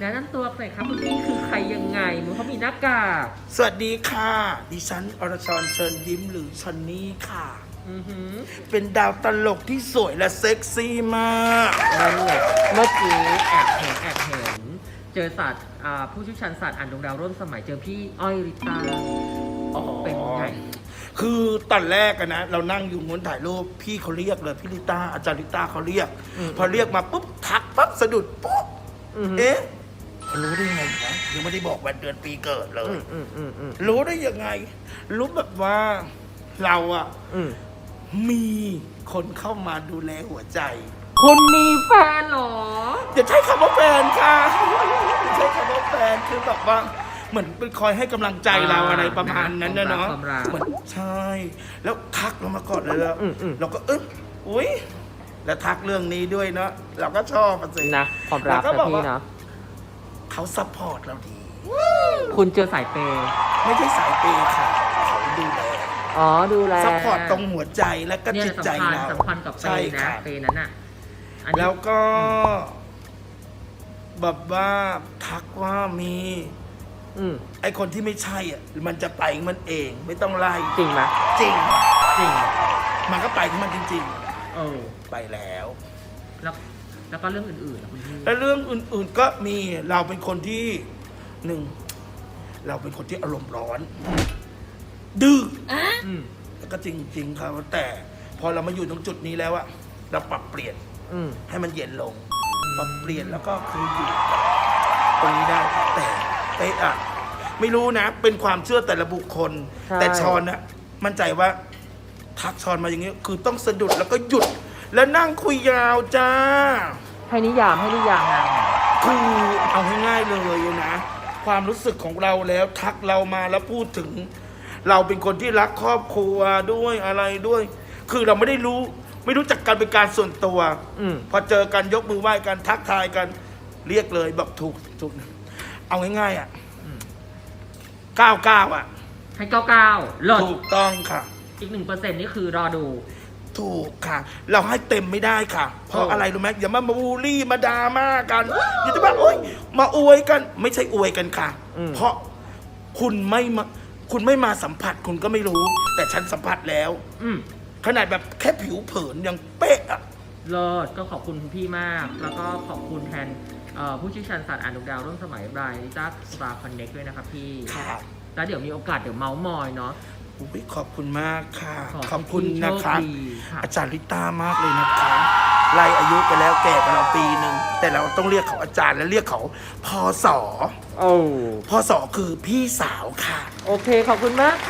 แนะนำตัวหน่อยครับคุณพี่คือใครยังไงมึงเขามีหน้ากากสวัสดีค่ะ ดิฉันอรชรเชิญยิ้มหรือชอนนี่ค่ะ อือหือเป็นดาวตลกที่สวยและเซ็กซี่มากนั่นแหละเมื่อกี้แอบเห็นแอบเห็น เจอศาสตร์อ่าผู้เชี่ยวชาญศาสตร์อ่านดวงดาวร่วมสมัยเจอพี่อ้อยริต้าเป็นไงคือตอนแรกอะนะเรานั่งอยู่งนถ่ายรูปพี่เขาเรียกเลยพี่ลิต้าอาจารย์ลิต้าเขาเรียกอืมพอเรียกมาปุ๊บทักปั๊บสะดุดปุ๊บอือหือเอ๊ะ รู้ได้ไงวะยังไม่ได้บอกวันเดือนปีเกิดเลอืยมอืมอืมอืมรู้ได้ยังไง รู้แบบว่าเราอะอืมมีคนเข้ามาดูแลหัวใจ คุณมีแฟนเหรอ อย่าใช้คำว่าแฟนค่ะอย่าใช้คำว่าแฟนคือแบบว่าเหมือนเป็นคอยให้กำลังใจเราอ่าอะไรประมาณนั้นนะเนาะความรักเหมือนใช่ แล้วทักเรามาก่อนเลยแล้วอืมอืม เราก็เอออุ้ยแล้วทักเรื่องนี้ด้วยเนาะเราก็ชอบอะสิ นะความรักแล้วก็นะบอกพี่ว่า นะ เขาซัพพอร์ตเราดี คุณเจอสายเปย์ไม่ใช่สายเปย์ค่ะ เขาดูแลอ๋อดูแลซัพพอร์ตตรงหัวใจและก็เนี่ยจิตใจสำคัญเราสำคัญกับเปใช่ย์นะค่ะ เปย์นั้นน่ะอันนี้แล้วก็ แบบว่าทักว่ามี อืมไอคนที่ไม่ใช่อะมันจะไปของมันเองไม่ต้องไล่จริงไหมจริง จริงมันก็ไปของมันจริง เออๆ ไปแล้ว แล้ว แล้วก็เรื่องอื่นๆล่ะคุณพี่แล้วเรื่องอื่นๆก็มีเราเป็นคนที่หนึ่งเราเป็นคนที่อารมณ์ร้อน ดื้ออืมแล้วก็จริง ๆ ครับแต่พอเรามาอยู่ตรงจุดนี้แล้วอะเราปรับเปลี่ยนอืมให้มันเย็นลงปรับเปลี่ยนแล้วก็คืออยู่กับตรงนี้ได้แต่เป๊ะอะไม่รู้นะ เป็นความเชื่อแต่ละบุคคล ใช่ แต่ชอนนะมั่นใจว่าทักชอนมาอย่างนี้ คือต้องสะดุดแล้วก็หยุด แล้วนั่งคุยยาวจ้า ให้นิยามให้นิยามนางคือเอาง่ายๆเลยนะ ความรู้สึกของเราแล้วทักเรามาแล้วพูดถึง เราเป็นคนที่รักครอบครัวด้วยอะไรด้วย คือเราไม่ได้รู้ ไม่รู้จักกันเป็นการส่วนตัวอืมพอเจอกันยกมือไหว้กันทักทายกัน เรียกเลยแบบถูกถูกเอาง่ายๆอะอืมเก้าเก้าอะ ให้เก้าเก้าเลิศถูกต้องค่ะ อีกหนึ่งเปอร์เซ็นต์นี่คือรอดู ถูกค่ะ เราให้เต็มไม่ได้ค่ะ เพราะเออออะไรรู้ไหมอย่ามาบูลลี่มาดราม่ากันอย่าจะมาโอ๊ยมาอวยกัน ไม่ใช่อวยกันค่ะ เพราะคุณไม่มาคุณไม่มาสัมผัสคุณก็ไม่รู้ แต่ฉันสัมผัสแล้วอืมขนาดแบบแค่ผิวเผินยังเป๊ะอะเลิศก็ขอบคุณคุณพี่มาก แล้วก็ขอบคุณแทนเอ่อผู้เชี่ยวชาญศาสตร์อ่านดวงดาวร่วมสมัยรายจ้าสตาร์คอนเน็กด้วยนะครับพี่ค่ะแล้วเดี๋ยวมีโอกาสเดี๋ยวเมาส์มอยเนาะ อุ๊ยขอบคุณมากค่ะ ขอให้ขอบคุณนะคะพี่โชคดีค่ะอาจารย์ลิต้ามากเลยนะคะไล่อายุไปแล้วแก่กว่าเราปีหนึ่งแต่เราต้องเรียกเขาอาจารย์และเรียกเขาพอสอโอ้พอสอคือพี่สาวค่ะ โอเค ขอบคุณมากค่ะ